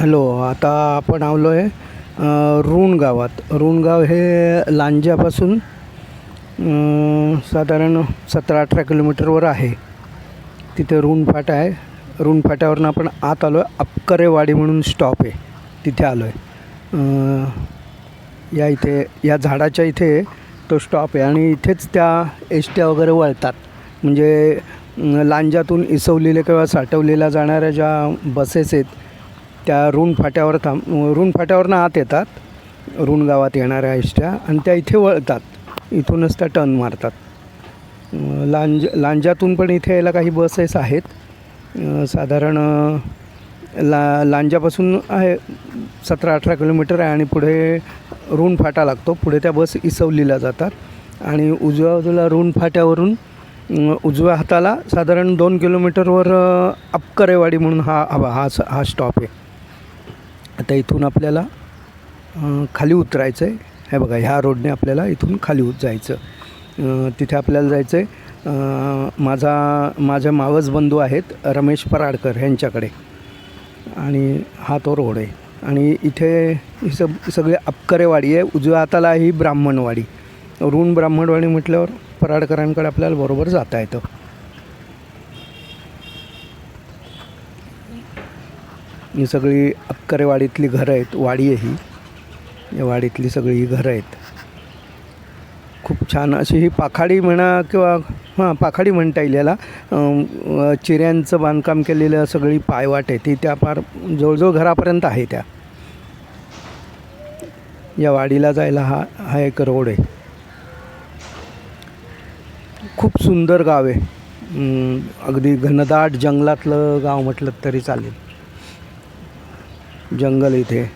Hello आता आपण आलो आहे रुण गावात. रुण गाव हे लांजापासून साधारण सतरा अठरा किलोमीटरवर आहे. तिथे रुणफाटा आहे. रुण फाट्यावरून आपण आत आलो आहे अपकरेवाडी म्हणून स्टॉप आहे. तिथे आलो आहे या इथे या झाडाच्या इथे तो स्टॉप आहे आणि इथेच त्या एसट्या वगैरे वळतात. म्हणजे लांजातून इसवलेल्या किंवा साठवलेल्या जाणाऱ्या ज्या बसेस आहेत त्या ऋण फाट्यावर थांब ऋण फाट्यावरनं आत येतात. ऋण गावात येणाऱ्या एसट्या आणि त्या इथे वळतात. इथूनच त्या टर्न मारतात. लांज लांजातून पण इथे यायला काही बसेस आहेत. साधारण ला लांजापासून आहे सतरा अठरा किलोमीटर आहे आणि पुढे ऋण फाटा लागतो. पुढे त्या बस इसवलीला जातात. आणि उजव्या बाजूला ऋण फाट्यावरून उजव्या हाताला साधारण दोन किलोमीटरवर अपकरेवाडी म्हणून हा हवा हा स- हा स्टॉप आहे. आता इथून आपल्याला खाली उतरायचं आहे हे बघा ह्या रोडने आपल्याला इथून खाली उत जायचं. तिथे आपल्याला जायचं आहे माझा माझ्या मावस बंधू आहेत रमेश पराडकर ह्यांच्याकडे. आणि हा तो रोड आहे. आणि इथे ही सब सगळी अपकरेवाडी आहे. उजव्या हाताला ही ब्राह्मणवाडी. ऋण ब्राह्मणवाडी म्हटल्यावर पराडकरांकडे आपल्याला बरोबर जाता येतं. ही सगळी अक्करेवाडीतली घरं आहेत वाडी आहे ही. या वाडीतली सगळी ही घरं आहेत. खूप छान अशी ही पाखाडी म्हणा किंवा हां पाखाडी म्हणता येईल याला. चिऱ्यांचं बांधकाम केलेलं सगळी पायवाट आहे ती त्या फार जवळजवळ घरापर्यंत आहे त्या. या वाडीला जायला हा हा एक रोड आहे. खूप सुंदर गाव आहे. अगदी घनदाट जंगलातलं गाव म्हटलं तरी चालेल. जंगल इथे.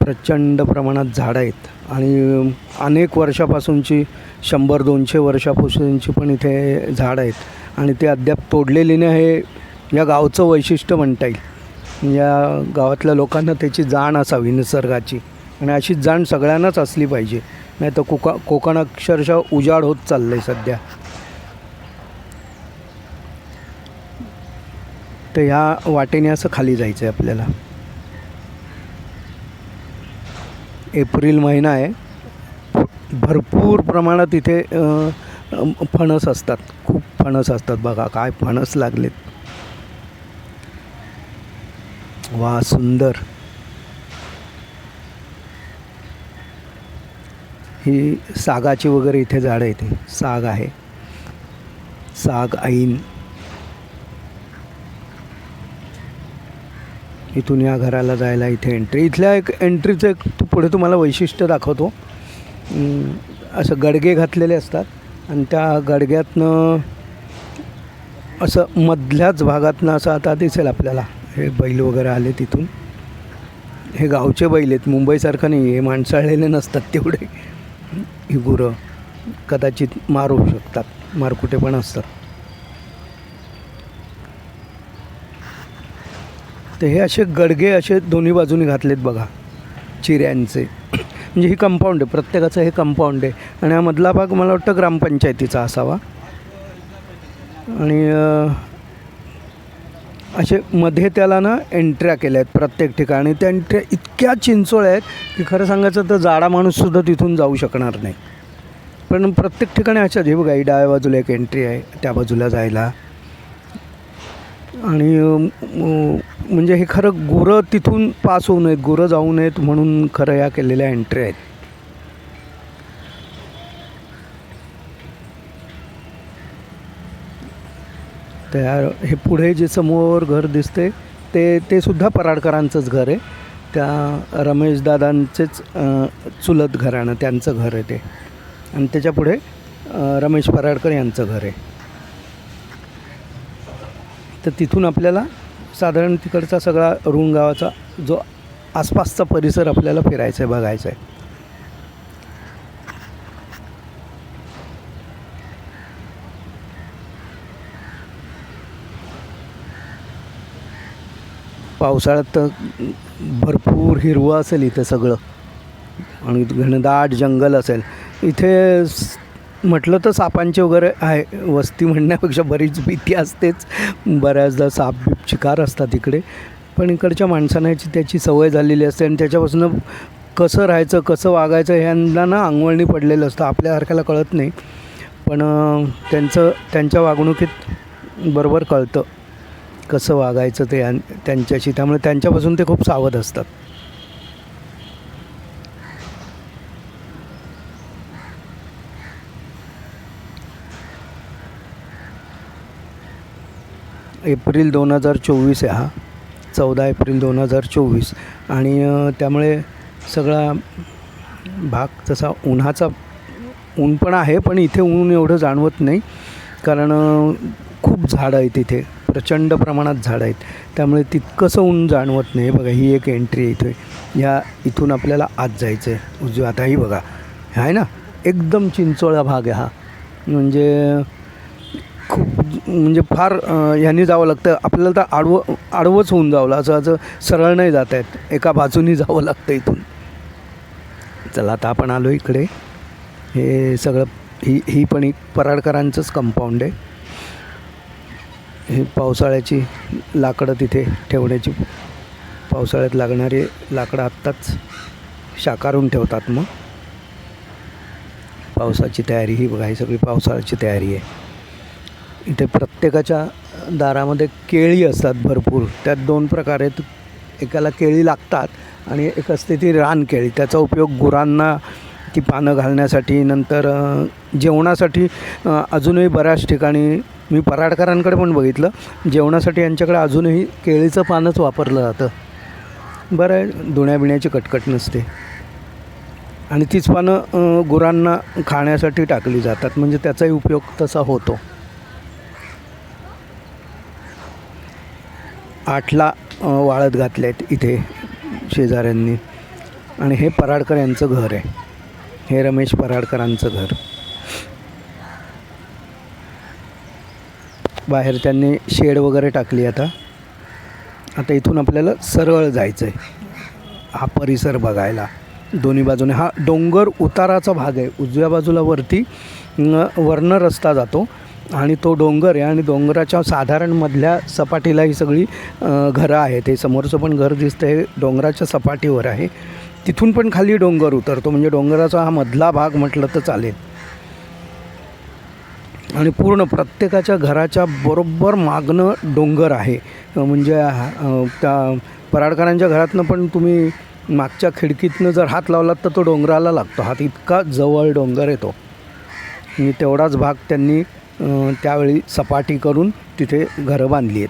प्रचंड प्रमाणात झाडं आहेत. आणि अनेक वर्षापासूनची शंभर दोनशे वर्षापासूनची पण इथे झाडं आहेत. आणि ते अद्याप तोडलेली नाही हे या गावचं वैशिष्ट्य म्हणता येईल. या गावातल्या लोकांना त्याची जाण असावी निसर्गाची. आणि अशी जाण सगळ्यांनाच असली पाहिजे. नाही तर कोका कोकण अक्षरशः उजाड होत चाललं आहे सध्या. तर ह्या वाटेने असं खाली जायचं आहे आपल्याला. एप्रिल महिना आहे. भरपूर प्रमाणात इथे फणस असतात. खूप फणस असतात बघा काय फणस लागलेत. वा सुंदर. ही सागाची वगैरे इथे झाडं येते साग आहे. साग ऐन. इथून या घराला जायला इथे एंट्री इथल्या एक एंट्रीचं एक पुढे तुम्हाला वैशिष्ट्य दाखवतो. असं गडगे घातलेले असतात आणि त्या गडग्यातनं असं मधल्याच भागातनं असं आता दिसेल आपल्याला. हे बैल वगैरे आले तिथून. हे गावचे बैल आहेत. मुंबईसारखं नाही हे माणसाळलेले नसतात तेवढे. ही गुरं कदाचित मारू शकतात. मारकुटे पण असतात. तर हे असे गडगे असे दोन्ही बाजूनी घातलेत बघा चिऱ्यांचे. म्हणजे ही कंपाऊंड आहे प्रत्येकाचं हे कंपाऊंड आहे. आणि हा मधला भाग मला वाटतं ग्रामपंचायतीचा असावा. आणि असे मध्ये त्याला ना एंट्र्या केल्या आहेत प्रत्येक ठिकाणी. त्या एंट्र्या इतक्या चिंचोळ्या आहेत की खरं सांगायचं तर जाडा माणूससुद्धा तिथून जाऊ शकणार नाही. पण प्रत्येक ठिकाणी अशाच हे बघा ही डाव्या बाजूला एक एंट्री आहे त्या बाजूला जायला. आणि म्हणजे हे खरं गुरं तिथून पास होऊ नयेत गुरं जाऊ नयेत म्हणून खरं या केलेल्या एंट्री आहेत. त्या हे पुढे जे समोर घर दिसते ते ते सुद्धा पराडकरांचंच घर आहे. त्या रमेशदादांचेच चुलत घराणं त्यांचं घर आहे ते. आणि त्याच्या पुढे रमेश पराडकर यांचं घर आहे. तर तिथून आपल्याला साधारण तिकडचा सगळा रुण गावाचा जो आसपासचा परिसर आपल्याला फिरायचा आहे बघायचा आहे. पावसाळ्यात तर भरपूर हिरवं असेल इथं सगळं. आणि घनदाट जंगल असेल. इथे म्हटलं तर सापांचे वगैरे आहे वस्ती म्हणण्यापेक्षा बरीच भीती असतेच. बऱ्याचदा साप बीप शिकार असतात इकडे. पण इकडच्या माणसांना याची त्याची सवय झालेली असते आणि त्याच्यापासून कसं राहायचं कसं वागायचं ह्यांना ना अंगवळणी पडलेलं असतं. आपल्यासारख्याला कळत नाही. पण त्यांचं त्यांच्या वागणुकीत बरोबर कळतं कसं वागायचं ते त्यांच्याशी. त्यामुळे त्यांच्यापासून ते खूप सावध असतात. एप्रिल दोन हजार चोवीस आहे हा. चौदा एप्रिल दोन हजार चोवीस. आणि त्यामुळे सगळा भाग तसा उन्हाचा ऊन पण आहे पण इथे ऊन एवढं जाणवत नाही. कारण खूप झाडं आहेत इथे. प्रचंड प्रमाणात झाडं आहेत. त्यामुळे तितकंसं ऊन जाणवत नाही. बघा ही एक एंट्री आहे इथे. ह्या इथून आपल्याला आत जायचं आहे उजव्या आता ही बघा. आहे ना? एकदम चिंचोळा भाग आहे हा. म्हणजे म्हणजे फार अ, जावं लागतं. आपल्याला तर आडवं आडवंच होऊन जावं असं असं सरळ नाही जात आहेत एका बाजूनी जावं लागतं इथून. चला आता आपण आलो इकडे. हे सगळं ही ही पण एक पराडकरांचंच कंपाऊंड आहे. हे पावसाळ्याची लाकडं तिथे ठेवण्याची पावसाळ्यात लागणारी लाकडं आत्ताच शाकारून ठेवतात मग. पावसाची तयारी ही बघा ही सगळी पावसाळ्याची तयारी आहे. इथे प्रत्येकाच्या दारामध्ये केळी असतात भरपूर. त्यात दोन प्रकार आहेत. एकाला केळी लागतात आणि एक असते ती रान केळी. त्याचा उपयोग गुरांना ती पानं घालण्यासाठी नंतर जेवणासाठी अजूनही बऱ्याच ठिकाणी मी पराडकरांकडे पण बघितलं जेवणासाठी यांच्याकडे अजूनही केळीचं पानच वापरलं जातं. बरं आहे धुण्याबिण्याची कटकट नसते. आणि तीच पानं गुरांना खाण्यासाठी टाकली जातात. म्हणजे त्याचाही उपयोग तसा होतो. आठला वाळत घातले आहेत इथे शेजाऱ्यांनी. आणि हे पराडकर यांचं घर आहे. हे रमेश पराडकरांचं घर. बाहेर त्यांनी शेड वगैरे टाकली आता. आता इथून आपल्याला सरळ जायचं आहे हा परिसर बघायला. दोन्ही बाजूने. हा डोंगर उताराचा भाग आहे. उजव्या बाजूला वरती वर्ण वरनं रस्ता जातो. आणि तो डोंगर आहे आणि डोंगराच्या साधारण मधल्या सपाटीला ही सगळी घरं आहेत. हे समोरचं पण घर दिसतं हे डोंगराच्या सपाटीवर आहे. तिथून पण खाली डोंगर उतरतो. म्हणजे डोंगराचा हा मधला भाग म्हटलं तर चालेल. आणि पूर्ण प्रत्येकाच्या घराच्या बरोबर मागणं डोंगर आहे. म्हणजे त्या पराडकरांच्या घरातनं पण तुम्ही मागच्या खिडकीतनं जर हात लावलात तर तो डोंगराला लागतो. हात इतका जवळ डोंगर येतो आणि तेवढाच भाग त्यांनी त्यावेळी सपाटी करून तिथे घरं बांधली आहेत.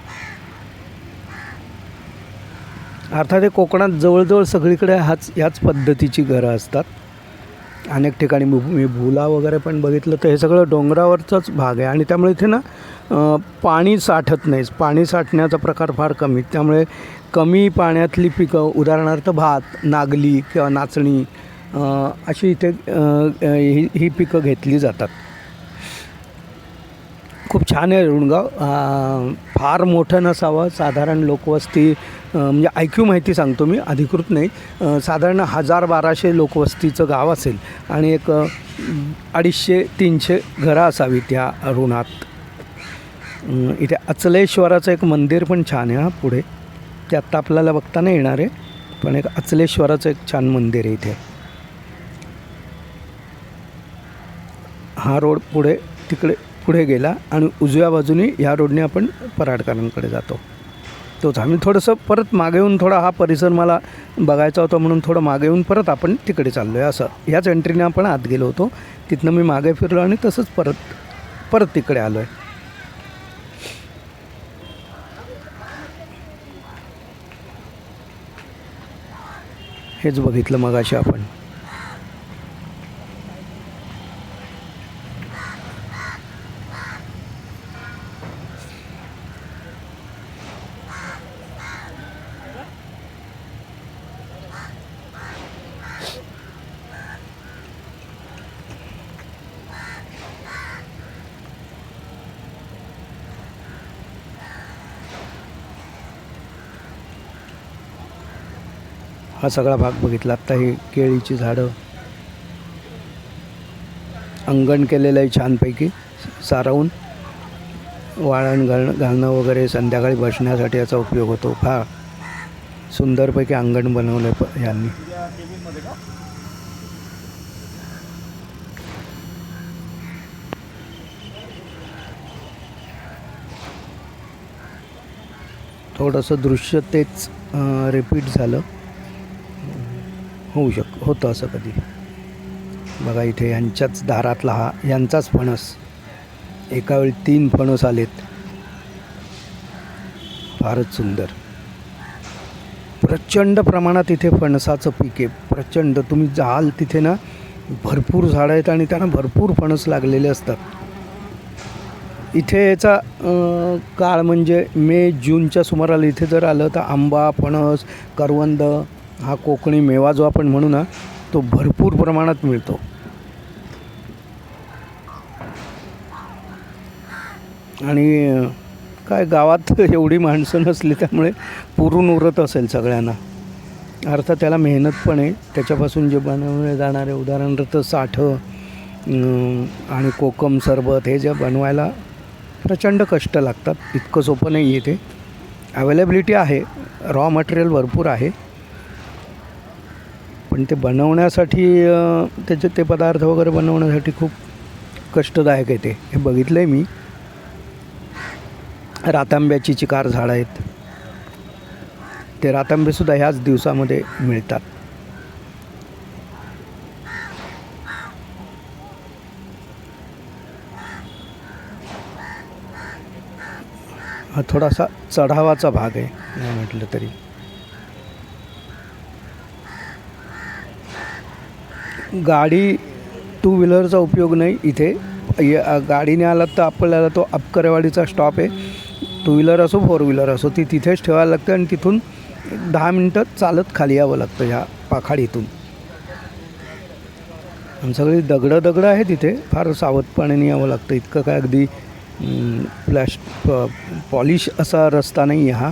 अर्थात हे कोकणात जवळजवळ सगळीकडे हाच ह्याच पद्धतीची घरं असतात. अनेक ठिकाणी मी मी भुला वगैरे पण बघितलं तर हे सगळं डोंगरावरचाच भाग आहे आणि त्यामुळे इथे ना पाणी साठत नाही. पाणी साठण्याचा प्रकार फार कमी. त्यामुळे कमी पाण्यातली पिकं उदाहरणार्थ भात नागली किंवा नाचणी अशी इथे ही ही पिकं घेतली जातात. खूप छान आहे रुणगाव. फार मोठं नसावं साधारण लोकवस्ती म्हणजे ऐक्यू माहिती सांगतो मी अधिकृत नाही. साधारण हजार बाराशे लोकवस्तीचं गाव असेल आणि एक अडीचशे तीनशे घरं असावी त्या ऋणात इथे अचलेश्वराचं एक मंदिर पण छान आहे हा पुढे. ते आत्ता आपल्याला बघता नाही येणार आहे पण एक अचलेश्वराचं एक छान मंदिर आहे इथे. हा रोड पुढे तिकडे पुढे गेला आणि उजव्या बाजूने ह्या रोडने आपण पराडकरांकडे जातो. तोच आम्ही थोडंसं परत मागे येऊन थोडा हा परिसर मला बघायचा होता म्हणून थोडं मागे येऊन परत आपण तिकडे चाललो आहे असं. ह्याच एंट्रीने आपण आत गेलो होतो. तिथनं मी मागे फिरलो आणि तसंच परत परत तिकडे आलो आहे हेच बघितलं मगाशी आपण. हा सगळा भाग बघितला. आत्ता ही केळीची झाडं अंगण केलेलं आहे छानपैकी सारवून. वाळण घालणं घालणं वगैरे संध्याकाळी बसण्यासाठी याचा उपयोग होतो. फार सुंदरपैकी अंगण बनवलं आहे प यांनी. थोडंसं दृश्य तेच रिपीट झालं. होऊ शक होतं असं कधी. बघा इथे यांच्याच दारातला हा यांचाच फणस. एका वेळी तीन फणस आलेत. फारच सुंदर. प्रचंड प्रमाणात इथे फणसाचं पीक आहे. प्रचंड. तुम्ही जाल तिथे ना भरपूर झाडं आहेत आणि त्यांना भरपूर फणस लागलेले असतात. इथे याचा काळ म्हणजे मे जूनच्या सुमाराला इथे जर आलं तर आंबा फणस करवंद हा कोकणी मेवा जो आपण म्हणू ना तो भरपूर प्रमाणात मिळतो. आणि काय गावात एवढी माणसं नसली त्यामुळे पुरून उरत असेल सगळ्यांना. अर्थात त्याला मेहनत पण आहे. त्याच्यापासून जे बनवले जाणारे उदाहरणार्थ साठं आणि कोकम सरबत हे जे बनवायला प्रचंड कष्ट लागतात. इतकं सोपं नाही आहे ते. अवेलेबिलिटी आहे. रॉ मटेरियल भरपूर आहे. पण ते बनवण्यासाठी त्याचे ते पदार्थ वगैरे बनवण्यासाठी खूप कष्टदायक आहे ते. हे बघितलं आहे मी. रातांब्याची चिकार झाडं आहेत. ते रातांबेसुद्धा ह्याच दिवसामध्ये मिळतात. हा थोडासा चढावाचा भाग आहे म्हटलं तरी. गाडी टू व्हीलरचा उपयोग नाही इथे. य- गाडीने आलात तर आपल्याला तो अपकरेवाडीचा स्टॉप आहे. टू व्हीलर असो फोर व्हीलर असो ती तिथेच ठेवायला लागते आणि तिथून दहा मिनटं चालत खाली यावं लागतं ह्या पाखाडीतून. आणि सगळी दगडं दगडं आहे तिथे. फार सावधपणे यावं लागतं. इतकं काय अगदी प्लॅश पॉलिश असा रस्ता नाही आहे हा.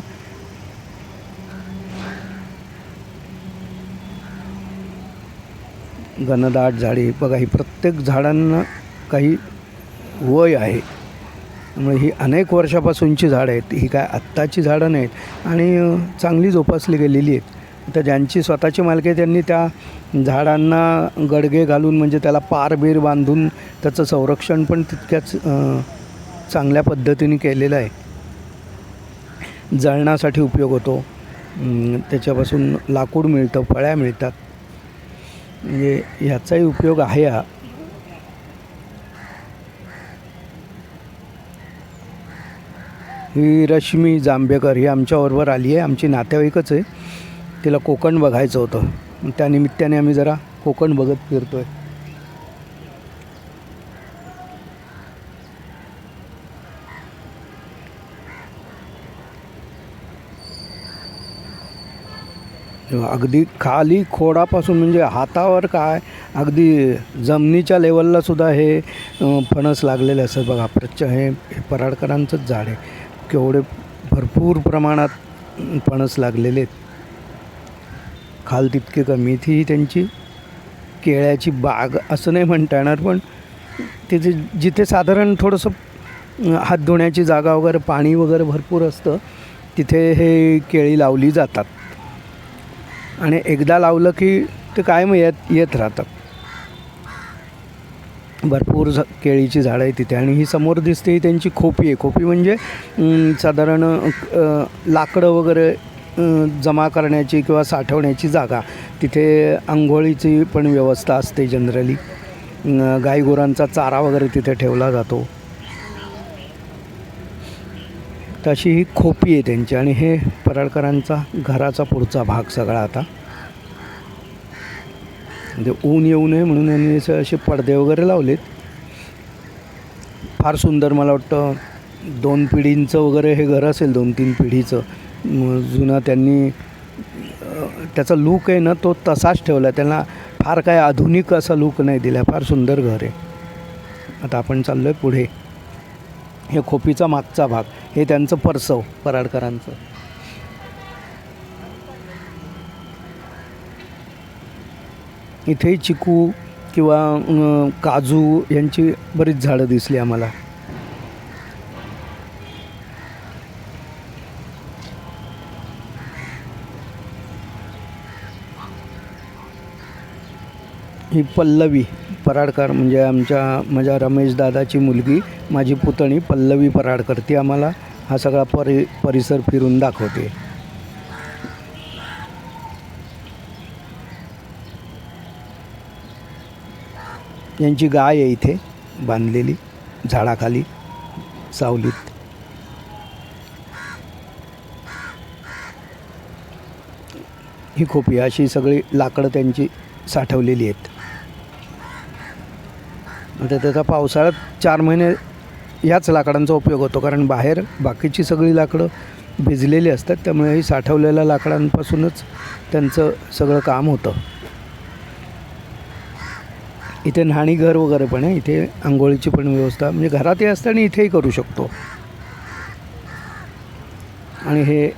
घनदाट झाडे. बघा ही प्रत्येक झाडांना काही वय आहे. त्यामुळे ही अनेक वर्षापासूनची झाडं आहेत. ही काय आत्ताची झाडं नाहीत. आणि चांगली जोपासली गेलेली आहेत. तर ज्यांची स्वतःची मालकी आहे त्यांनी त्या झाडांना गडगे घालून म्हणजे त्याला पार बीर बांधून त्याचं संरक्षण पण तितक्याच चांगल्या पद्धतीने केलेलं आहे. जळणासाठी उपयोग होतो. त्याच्यापासून लाकूड मिळतं फळ्या मिळतात. म्हणजे ह्याचाही उपयोग आहे हा. ही रश्मी जांभेकर ही आमच्याबरोबर आली आहे. आमची नातेवाईकच आहे. तिला कोकण बघायचं होतं. त्यानिमित्ताने आम्ही जरा कोकण बघत फिरतो आहे अगदी खाली खोडापासून म्हणजे हातावर काय अगदी जमिनीच्या लेवलला सुद्धा हे फणस लागलेले असतात बघा. प्रच हे हे पराडकरांचंच झाड आहे. केवढे भरपूर प्रमाणात फणस लागलेले आहेत. खाल तितके कमी ती ही त्यांची केळ्याची बाग असं नाही म्हणता येणार पण तिथे जिथे साधारण थोडंसं हात धुण्याची जागा वगैरे पाणी वगैरे भरपूर असतं तिथे हे केळी लावली जातात. आणि एकदा लावलं की ते कायम येत येत राहतात भरपूर झ केळीची झाडं आहे तिथे आणि ही समोर दिसते ही त्यांची खोपी आहे. खोपी म्हणजे साधारण लाकडं वगैरे जमा करण्याची किंवा साठवण्याची जागा. तिथे आंघोळीची पण व्यवस्था असते जनरली. गाईगुरांचा चारा वगैरे तिथे ठेवला जातो. अशी ही खोपी आहे त्यांची आणि हे पराडकरांचा घराचा पुढचा भाग सगळा आता. म्हणजे ऊन येऊ नये म्हणून यांनी असे असे पडदे वगैरे लावलेत. फार सुंदर मला वाटतं दोन पिढींचं वगैरे हे घर असेल दोन तीन पिढीचं. जुना जुनं त्यांनी त्याचा लूक आहे ना तो तसाच ठेवला त्यांना फार काय आधुनिक असा लूक नाही दिला. फार सुंदर घर आहे. आता आपण चाललो आहे पुढे. हे खोपीचा मागचा भाग हे त्यांचं परसव पराडकरांचं. इथे चिकू किंवा काजू यांची बरीच झाडं दिसली आम्हाला. ही पल्लवी. पराडकर म्हणजे आमच्या माझ्या रमेश दादाची मुलगी माझी पुतणी पल्लवी पराडकर ती आम्हाला हा सगळा परि परिसर फिरून दाखवते. यांची गाय आहे इथे बांधलेली झाडाखाली सावलीत. ही खोपी अशी सगळी लाकडं त्यांची साठवलेली आहेत. आता त्याचा पावसाळ्यात चार महिने याच लाकडांचा उपयोग होतो कारण बाहेर बाकीची सगळी लाकडं भिजलेली असतात त्यामुळे ही साठवलेल्या लाकडांपासूनच त्यांचं सगळं काम होतं. इथे न्हाणी घर वगैरे पण आहे इथे आंघोळीची पण व्यवस्था म्हणजे घरातही असतं आणि इथेही करू शकतो. आणि हे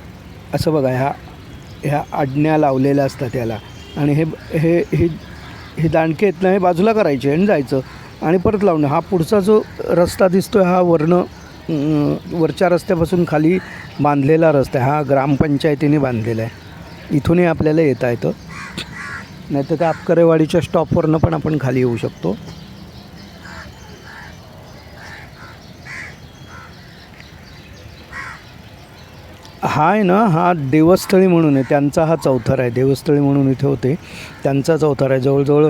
असं बघा ह्या ह्या आडण्या लावलेल्या असतात याला. आणि हे हे हे हे दांडके आहेत ना हे बाजूला करायचे आणि जायचं. आणि परत लावणं. हा पुढचा जो रस्ता दिसतो हा वर्ण वरच्या रस्त्यापासून खाली बांधलेला रस्ता आहे. हा ग्रामपंचायतीने बांधलेला आहे. इथूनही आपल्याला येता येतं. नाही तर त्या अबकरेवाडीच्या स्टॉपवरनं पण आपण खाली येऊ शकतो. हा आहे ना हा देवस्थळी म्हणून आहे. त्यांचा हा चौथर आहे. देवस्थळी म्हणून इथे होते. त्यांचा चौथर आहे. जवळजवळ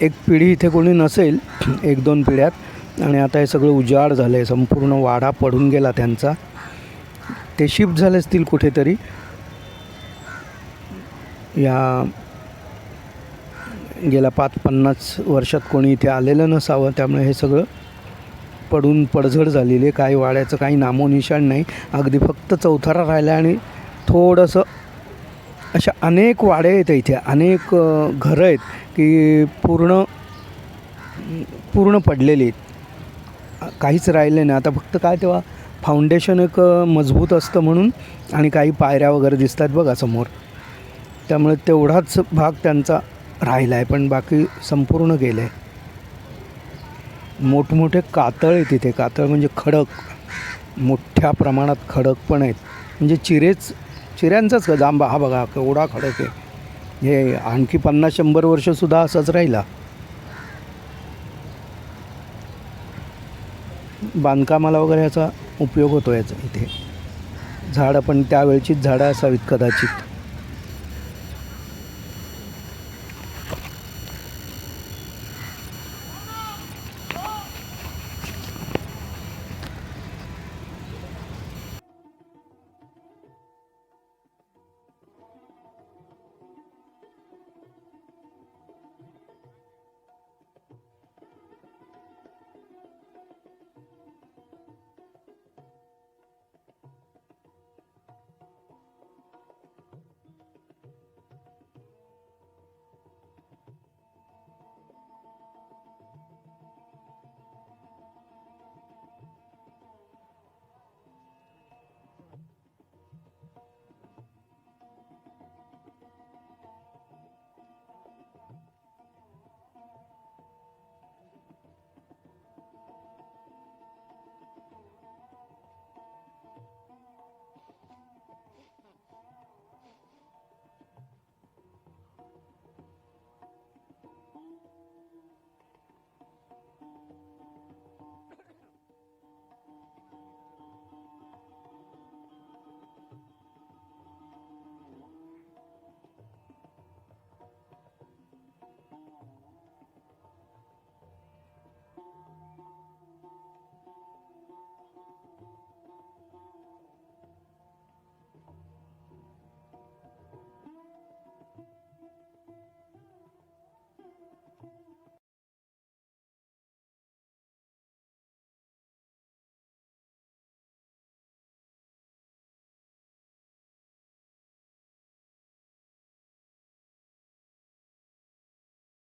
एक पिढी इथे कोणी नसेल एक दोन पिढ्यात. आणि आता हे सगळं उजाड झालं आहे संपूर्ण वाडा पडून गेला त्यांचा. ते शिफ्ट झाले असतील कुठेतरी. या गेल्या पाच पन्नास वर्षात कोणी इथे आलेलं नसावं त्यामुळे हे सगळं पडून पडझड झालेली आहे. काही वाड्याचं काही नामोनिशाण नाही. अगदी फक्त चौथारा राहिला आणि थोडंसं अशा अनेक वाडे आहेत इथे अनेक घरं आहेत की पूर्ण पूर्ण पडलेली आहेत. काहीच राहिले नाही. आता फक्त काय तेव्हा फाउंडेशन एक मजबूत असतं म्हणून आणि काही पायऱ्या वगैरे दिसतात बघा समोर. त्यामुळे तेवढाच भाग त्यांचा राहिला आहे पण बाकी संपूर्ण गेलं आहे मोठमोठे कातळ आहे तिथे कातळ म्हणजे खडक. मोठ्या प्रमाणात खडक पण आहेत. म्हणजे चिरेच चिऱ्यांचाच का जांबा हा बघा केवढा खडक आहे. हे आणखी पन्नास शंभर वर्षसुद्धा असंच राहिला. बांधकामाला वगैरे याचा उपयोग होतो याचा इथे. झाडं पण त्यावेळचीच झाडं असावीत कदाचित.